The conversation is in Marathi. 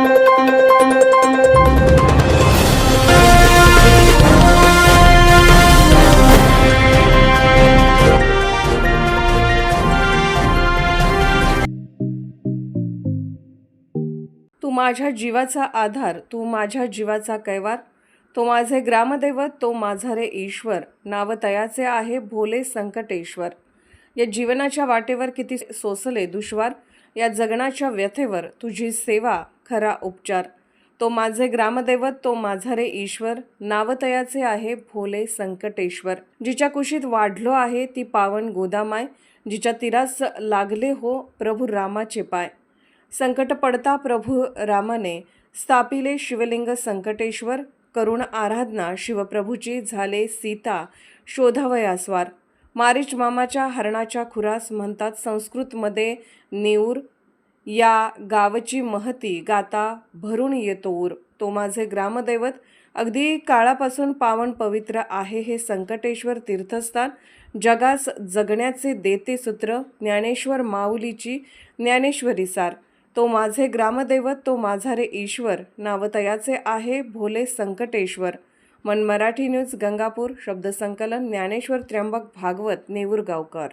तू माझ्या जीवाचा आधार तू माझ्या जीवाचा कैवार. तो माझे ग्रामदैवत तो माझा रे ईश्वर नावतयाचे आहे भोले संकटेश्वर. या जीवनाच्या वाटेवर किती सोसले दुश्वार या जगण्याच्या व्यथेवर तुझी सेवा खरा उपचार. तो माझे ग्रामदैवत तो माझा रे ईश्वर नावतयाचे आहे भोले संकटेश्वर. जिच्या कुशीत वाढलो आहे ती पावन गोदामाय जिच्या तिरास लागले हो प्रभू रामाचे पाय. संकट पडता प्रभू रामाने स्थापिले शिवलिंग संकटेश्वर करुण आराधना शिवप्रभूची झाले सीता शोधावयास्वार मारीच मामाच्या हरणाच्या खुरास म्हणतात संस्कृतमध्ये नेऊर या गावची महती गाता भरून येतो ऊर. तो माझे ग्रामदैवत. अगदी काळापासून पावन पवित्र आहे हे संकटेश्वर तीर्थस्थान. जगास जगण्याचे देते सूत्र ज्ञानेश्वर माऊलीची ज्ञानेश्वरी सार. तो माझे ग्रामदैवत तो माझा रे ईश्वर नावतयाचे आहे भोले संकटेश्वर. मन मराठी न्यूज गंगापूर. शब्दसंकलन ज्ञानेश्वर त्र्यंबक भागवत नेवूरगावकर